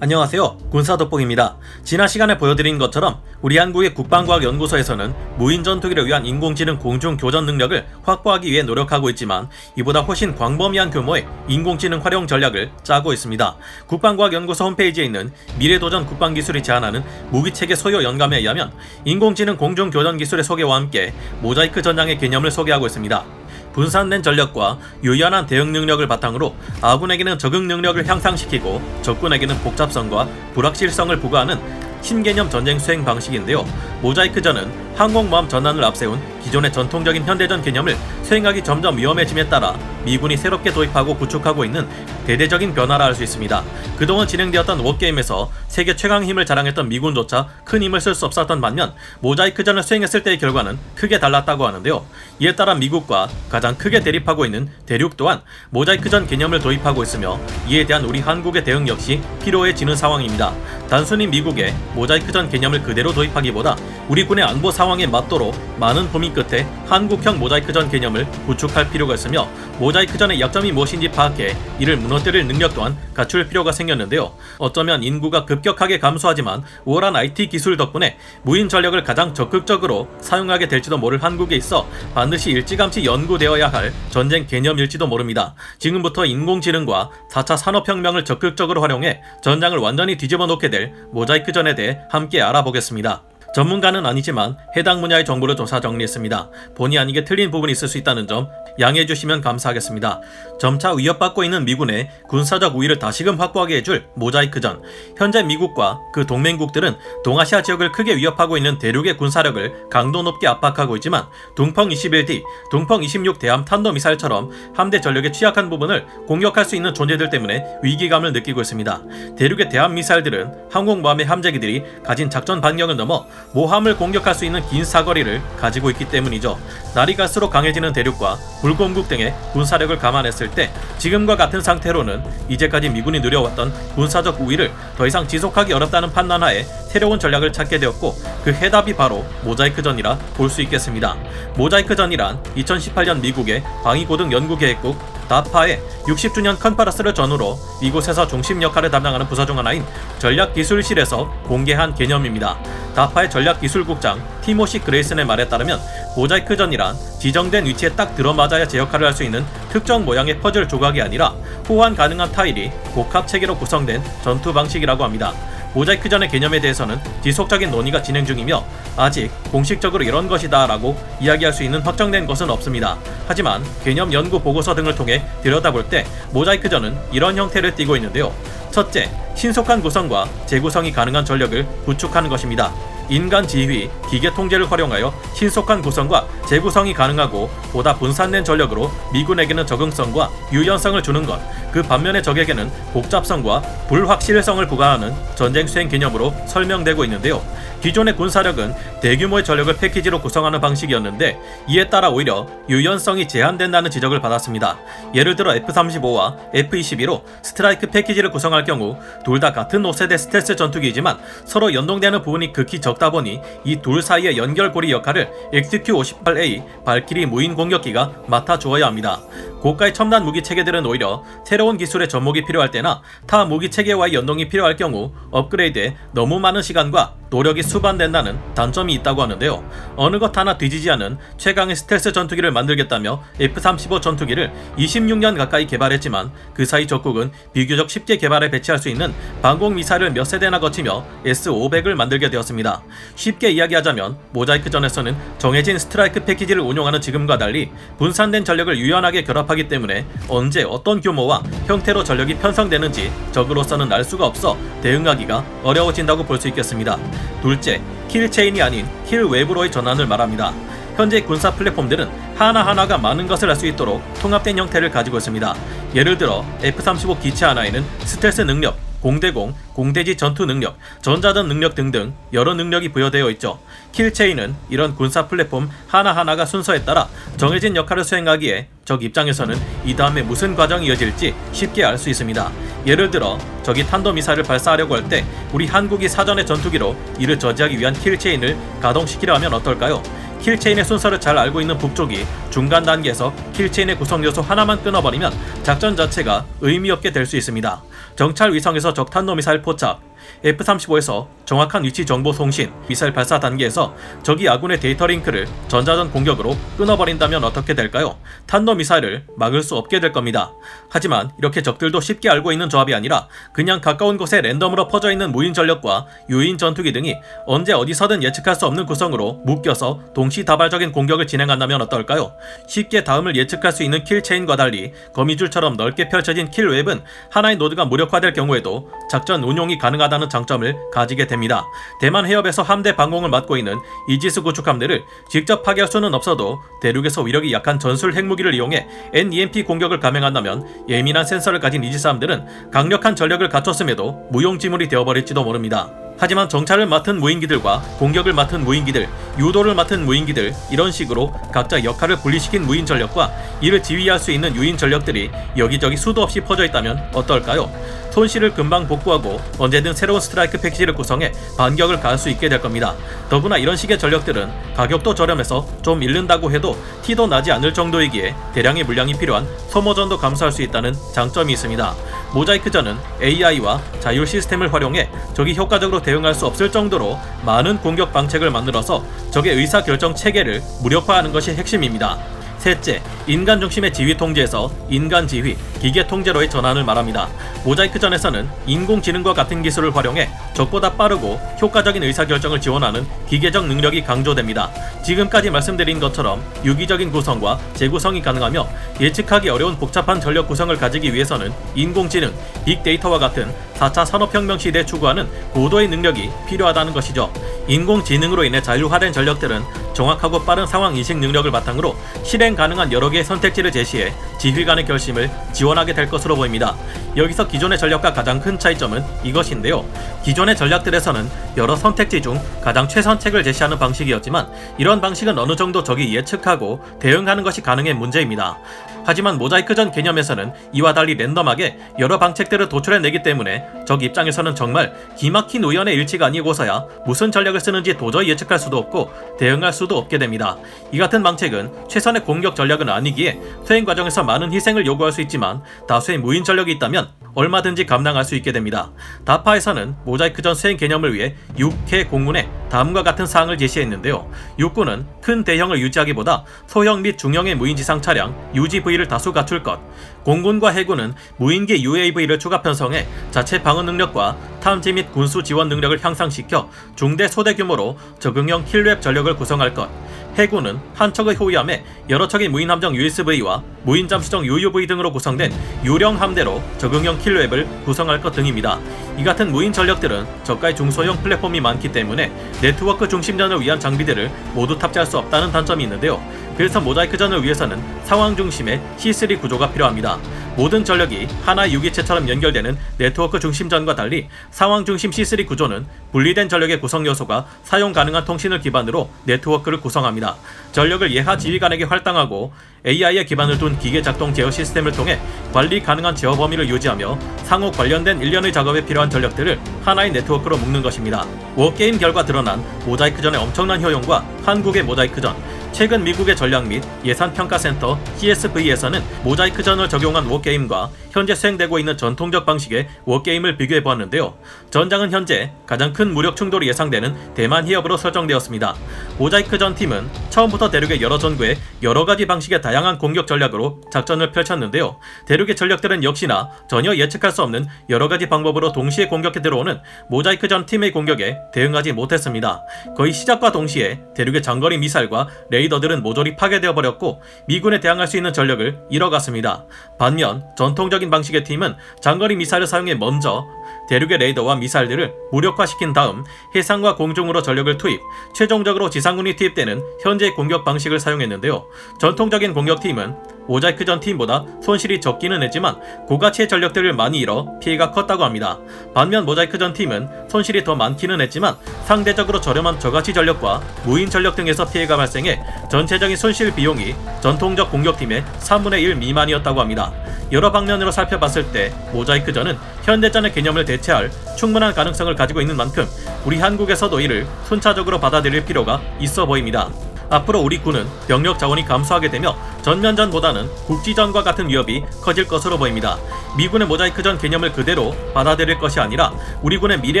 안녕하세요. 군사돋보기입니다. 지난 시간에 보여드린 것처럼 우리 한국의 국방과학연구소에서는 무인 전투기를 위한 인공지능 공중 교전 능력을 확보하기 위해 노력하고 있지만 이보다 훨씬 광범위한 규모의 인공지능 활용 전략을 짜고 있습니다. 국방과학연구소 홈페이지에 있는 미래도전 국방기술이 제안하는 무기체계 소요 연감에 의하면 인공지능 공중 교전 기술의 소개와 함께 모자이크 전장의 개념을 소개하고 있습니다. 분산된 전력과 유연한 대응 능력을 바탕으로 아군에게는 적응 능력을 향상시키고 적군에게는 복잡성과 불확실성을 부과하는 신개념 전쟁 수행 방식인데요. 모자이크전은 항공모함 전환을 앞세운 기존의 전통적인 현대전 개념을 수행하기 점점 위험해짐에 따라 미군이 새롭게 도입하고 구축하고 있는 대대적인 변화라 할 수 있습니다. 그동안 진행되었던 워게임에서 세계 최강 힘을 자랑했던 미군조차 큰 힘을 쓸 수 없었던 반면 모자이크전을 수행했을 때의 결과는 크게 달랐다고 하는데요. 이에 따라 미국과 가장 크게 대립하고 있는 대륙 또한 모자이크전 개념을 도입하고 있으며 이에 대한 우리 한국의 대응 역시 필요해지는 상황입니다. 단순히 미국의 모자이크전 개념을 그대로 도입하기보다 우리 군의 안보 상황에 맞도록 많은 고민 끝에 한국형 모자이크전 개념을 구축할 필요가 있으며 모자이크전의 약점이 무엇인지 파악해 이를 무너뜨릴 능력 또한 갖출 필요가 생겼는데요. 어쩌면 인구가 급격하게 감소하지만 우월한 IT 기술 덕분에 무인 전력을 가장 적극적으로 사용하게 될지도 모를 한국에 있어 반드시 일찌감치 연구되어야 할 전쟁 개념일지도 모릅니다. 지금부터 인공지능과 4차 산업혁명을 적극적으로 활용해 전장을 완전히 뒤집어 놓게 될 모자이크전에 대해 함께 알아보겠습니다. 전문가는 아니지만 해당 분야의 정보를 조사 정리했습니다. 본의 아니게 틀린 부분이 있을 수 있다는 점 양해해 주시면 감사하겠습니다. 점차 위협받고 있는 미군의 군사적 우위를 다시금 확보하게 해줄 모자이크전. 현재 미국과 그 동맹국들은 동아시아 지역을 크게 위협하고 있는 대륙의 군사력을 강도 높게 압박하고 있지만 둥펑 21D, 둥펑 26 대함 탄도미사일처럼 함대 전력의 취약한 부분을 공격할 수 있는 존재들 때문에 위기감을 느끼고 있습니다. 대륙의 대함 미사일들은 항공모함의 함재기들이 가진 작전 반경을 넘어 모함을 공격할 수 있는 긴 사거리를 가지고 있기 때문이죠. 날이 갈수록 강해지는 대륙과 불곰국 등의 군사력을 감안했을 때 지금과 같은 상태로는 이제까지 미군이 누려왔던 군사적 우위를 더 이상 지속하기 어렵다는 판단하에 새로운 전략을 찾게 되었고 그 해답이 바로 모자이크전이라 볼 수 있겠습니다. 모자이크전이란 2018년 미국의 방위고등 연구계획국 다파의 60주년 컨퍼런스를 전후로 이곳에서 중심 역할을 담당하는 부서 중 하나인 전략기술실에서 공개한 개념입니다. 다파의 전략기술국장 티모시 그레이슨의 말에 따르면 모자이크전이란 지정된 위치에 딱 들어맞아야 제 역할을 할 수 있는 특정 모양의 퍼즐 조각이 아니라 호환 가능한 타일이 복합 체계로 구성된 전투 방식이라고 합니다. 모자이크 전의 개념에 대해서는 지속적인 논의가 진행 중이며 아직 공식적으로 이런 것이다 라고 이야기할 수 있는 확정된 것은 없습니다. 하지만 개념 연구 보고서 등을 통해 들여다볼 때 모자이크 전은 이런 형태를 띠고 있는데요. 첫째, 신속한 구성과 재구성이 가능한 전력을 구축하는 것입니다. 인간 지휘, 기계 통제를 활용하여 신속한 구성과 재구성이 가능하고 보다 분산된 전력으로 미군에게는 적응성과 유연성을 주는 것, 그 반면에 적에게는 복잡성과 불확실성을 부과하는 전쟁 수행 개념으로 설명되고 있는데요. 기존의 군사력은 대규모의 전력을 패키지로 구성하는 방식이었는데 이에 따라 오히려 유연성이 제한된다는 지적을 받았습니다. 예를 들어 F-35와 F-22로 스트라이크 패키지를 구성할 경우 둘 다 같은 5세대 스텔스 전투기이지만 서로 연동되는 부분이 극히 적다 보니 이 둘 사이의 연결고리 역할을 XQ-58A 발키리 무인 공격기가 맡아주어야 합니다. 고가의 첨단 무기 체계들은 오히려 새로운 기술의 접목이 필요할 때나 타 무기 체계와의 연동이 필요할 경우 업그레이드에 너무 많은 시간과 노력이 수반된다는 단점이 있다고 하는데요. 어느 것 하나 뒤지지 않은 최강의 스텔스 전투기를 만들겠다며 F-35 전투기를 26년 가까이 개발했지만 그 사이 적국은 비교적 쉽게 개발해 배치할 수 있는 방공 미사일을 몇 세대나 거치며 S-500을 만들게 되었습니다. 쉽게 이야기하자면 모자이크전에서는 정해진 스트라이크 패키지를 운용하는 지금과 달리 분산된 전력을 유연하게 결합하기 때문에 언제 어떤 규모와 형태로 전력이 편성되는지 적으로서는 알 수가 없어 대응하기가 어려워진다고 볼 수 있겠습니다. 둘째, 킬 체인이 아닌 킬웹으로의 전환을 말합니다. 현재 군사 플랫폼들은 하나하나가 많은 것을 할 수 있도록 통합된 형태를 가지고 있습니다. 예를 들어 F-35 기체 하나에는 스텔스 능력, 공대공, 공대지 전투 능력, 전자전 능력 등등 여러 능력이 부여되어 있죠. 킬체인은 이런 군사 플랫폼 하나하나가 순서에 따라 정해진 역할을 수행하기에 적 입장에서는 이 다음에 무슨 과정이 이어질지 쉽게 알 수 있습니다. 예를 들어 적이 탄도미사일을 발사하려고 할 때 우리 한국이 사전의 전투기로 이를 저지하기 위한 킬체인을 가동시키려 하면 어떨까요? 킬체인의 순서를 잘 알고 있는 북쪽이 중간 단계에서 킬체인의 구성 요소 하나만 끊어버리면 작전 자체가 의미 없게 될 수 있습니다. 정찰 위성에서 적 탄도미사일 포착, F-35에서 정확한 위치 정보 송신, 미사일 발사 단계에서 적이 아군의 데이터 링크를 전자전 공격으로 끊어버린다면 어떻게 될까요? 탄도 미사일을 막을 수 없게 될 겁니다. 하지만 이렇게 적들도 쉽게 알고 있는 조합이 아니라 그냥 가까운 곳에 랜덤으로 퍼져 있는 무인 전력과 유인 전투기 등이 언제 어디서든 예측할 수 없는 구성으로 묶여서 동시다발적인 공격을 진행한다면 어떨까요? 쉽게 다음을 예측할 수 있는 킬 체인과 달리 거미줄처럼 넓게 펼쳐진 킬 웹은 하나의 노드가 무력화될 경우에도 작전 운용이 가능하다 는 장점을 가지게 됩니다. 대만 해협에서 함대 방공을 맡고 있는 이지스 구축 함대를 직접 파괴할 수는 없어도 대륙에서 위력이 약한 전술 핵무기를 이용해 NEMP 공격을 감행한다면 예민한 센서를 가진 이지스함들은 강력한 전력을 갖췄음에도 무용지물이 되어버릴지도 모릅니다. 하지만 정찰을 맡은 무인기들과 공격을 맡은 무인기들, 유도를 맡은 무인기들 이런 식으로 각자 역할을 분리시킨 무인 전력과 이를 지휘할 수 있는 유인 전력들이 여기저기 수도 없이 퍼져 있다면 어떨까요? 손실을 금방 복구하고 언제든 새로운 스트라이크 패키지를 구성해 반격을 가할 수 있게 될 겁니다. 더구나 이런 식의 전력들은 가격도 저렴해서 좀 잃는다고 해도 티도 나지 않을 정도이기에 대량의 물량이 필요한 소모전도 감수할 수 있다는 장점이 있습니다. 모자이크전은 AI와 자율 시스템을 활용해 적이 효과적으로 대응할 수 없을 정도로 많은 공격 방책을 만들어서 적의 의사결정 체계를 무력화하는 것이 핵심입니다. 셋째, 인간 중심의 지휘 통제에서 인간 지휘, 기계 통제로의 전환을 말합니다. 모자이크 전에서는 인공지능과 같은 기술을 활용해 적보다 빠르고 효과적인 의사결정을 지원하는 기계적 능력이 강조됩니다. 지금까지 말씀드린 것처럼 유기적인 구성과 재구성이 가능하며 예측하기 어려운 복잡한 전력 구성을 가지기 위해서는 인공지능, 빅데이터와 같은 4차 산업혁명 시대에 추구하는 고도의 능력이 필요하다는 것이죠. 인공지능으로 인해 자율화된 전력들은 정확하고 빠른 상황 인식 능력을 바탕으로 실행 가능한 여러 개의 선택지를 제시해 지휘관의 결심을 지원하게 될 것으로 보입니다. 여기서 기존의 전략과 가장 큰 차이점은 이것인데요. 기존의 전략들에서는 여러 선택지 중 가장 최선책을 제시하는 방식이었지만 이런 방식은 어느 정도 적이 예측하고 대응하는 것이 가능해 문제입니다. 하지만 모자이크전 개념에서는 이와 달리 랜덤하게 여러 방책들을 도출해내기 때문에 적 입장에서는 정말 기막힌 우연의 일치가 아니고서야 무슨 전략을 쓰는지 도저히 예측할 수도 없고 대응할 수도 없게 됩니다. 이 같은 방책은 최선의 공격 전략은 아니기에 수행 과정에서 많은 희생을 요구할 수 있지만 다수의 무인 전력이 있다면 얼마든지 감당할 수 있게 됩니다. 다파에서는 모자이크전 수행 개념을 위해 6회 공문에 다음과 같은 사항을 제시했는데요. 육군은 큰 대형을 유지하기보다 소형 및 중형의 무인지상 차량 UGV 를 다수 갖출 것, 공군과 해군은 무인기 UAV를 추가 편성해 자체 방어 능력과 탐지 및 군수 지원 능력을 향상시켜 중대 소대 규모로 적응형 킬랩 전력을 구성할 것, 해군은 한 척의 호위함에 여러 척의 무인 함정 USV와 무인 잠수정 UUV 등으로 구성된 유령 함대로 적응형 킬웹을 구성할 것 등입니다. 이 같은 무인 전력들은 저가의 중소형 플랫폼이 많기 때문에 네트워크 중심전을 위한 장비들을 모두 탑재할 수 없다는 단점이 있는데요. 그래서 모자이크전을 위해서는 상황 중심의 C3 구조가 필요합니다. 모든 전력이 하나의 유기체처럼 연결되는 네트워크 중심전과 달리 상황 중심 C3 구조는 분리된 전력의 구성 요소가 사용 가능한 통신을 기반으로 네트워크를 구성합니다. 전력을 예하 지휘관에게 할당하고 AI에 기반을 둔 기계 작동 제어 시스템을 통해 관리 가능한 제어 범위를 유지하며 상호 관련된 일련의 작업에 필요한 전력들을 하나의 네트워크로 묶는 것입니다. 워게임 결과 드러난 모자이크전의 엄청난 효용과 한국의 모자이크전, 최근 미국의 전략 및 예산 평가센터 CSV에서는 모자이크 전을 적용한 워게임과 현재 수행되고 있는 전통적 방식의 워게임을 비교해 보았는데요. 전장은 현재 가장 큰 무력 충돌이 예상되는 대만 해협으로 설정되었습니다. 모자이크 전 팀은 처음부터 대륙의 여러 전구에 여러 가지 방식의 다양한 공격 전략으로 작전을 펼쳤는데요. 대륙의 전력들은 역시나 전혀 예측할 수 없는 여러 가지 방법으로 동시에 공격해 들어오는 모자이크 전 팀의 공격에 대응하지 못했습니다. 거의 시작과 동시에 대륙의 장거리 미사일과 레이더들은 모조리 파괴되어 버렸고 미군에 대항할 수 있는 전력을 잃어갔습니다. 반면 전통적인 방식의 팀은 장거리 미사일을 사용해 먼저 대륙의 레이더와 미사일들을 무력화시킨 다음 해상과 공중으로 전력을 투입, 최종적으로 지상군이 투입되는 현재의 공격 방식을 사용했는데요. 전통적인 공격팀은 모자이크전 팀보다 손실이 적기는 했지만 고가치의 전력들을 많이 잃어 피해가 컸다고 합니다. 반면 모자이크전 팀은 손실이 더 많기는 했지만 상대적으로 저렴한 저가치 전력과 무인 전력 등에서 피해가 발생해 전체적인 손실 비용이 전통적 공격팀의 3분의 1 미만이었다고 합니다. 여러 방면으로 살펴봤을 때 모자이크전은 현대전의 개념을 대체할 충분한 가능성을 가지고 있는 만큼 우리 한국에서도 이를 순차적으로 받아들일 필요가 있어 보입니다. 앞으로 우리 군은 병력 자원이 감소하게 되며 전면전보다는 국지전과 같은 위협이 커질 것으로 보입니다. 미군의 모자이크전 개념을 그대로 받아들일 것이 아니라 우리 군의 미래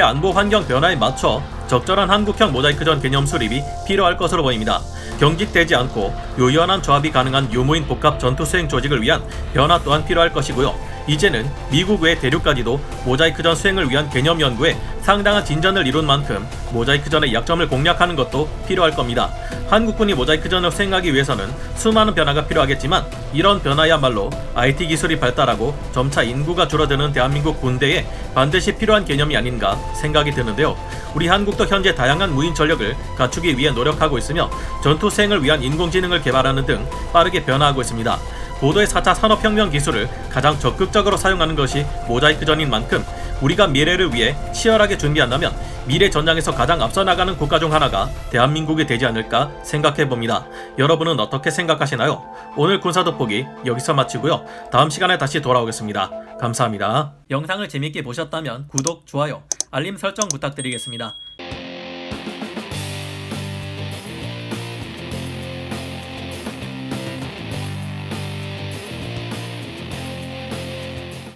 안보 환경 변화에 맞춰 적절한 한국형 모자이크전 개념 수립이 필요할 것으로 보입니다. 경직되지 않고 요연한 조합이 가능한 유무인 복합 전투 수행 조직을 위한 변화 또한 필요할 것이고요. 이제는 미국 외 대륙까지도 모자이크전 수행을 위한 개념 연구에 상당한 진전을 이룬 만큼 모자이크전의 약점을 공략하는 것도 필요할 겁니다. 한국군이 모자이크전을 수행하기 위해서는 수많은 변화가 필요하겠지만 이런 변화야말로 IT 기술이 발달하고 점차 인구가 줄어드는 대한민국 군대에 반드시 필요한 개념이 아닌가 생각이 드는데요. 우리 한국도 현재 다양한 무인 전력을 갖추기 위해 노력하고 있으며 전투 수행을 위한 인공지능을 개발하는 등 빠르게 변화하고 있습니다. 고도의 4차 산업혁명 기술을 가장 적극적으로 사용하는 것이 모자이크전인 만큼 우리가 미래를 위해 치열하게 준비한다면 미래 전장에서 가장 앞서 나가는 국가 중 하나가 대한민국이 되지 않을까 생각해 봅니다. 여러분은 어떻게 생각하시나요? 오늘 군사 돋보기 여기서 마치고요. 다음 시간에 다시 돌아오겠습니다. 감사합니다. 영상을 재밌게 보셨다면 구독, 좋아요, 알림 설정 부탁드리겠습니다.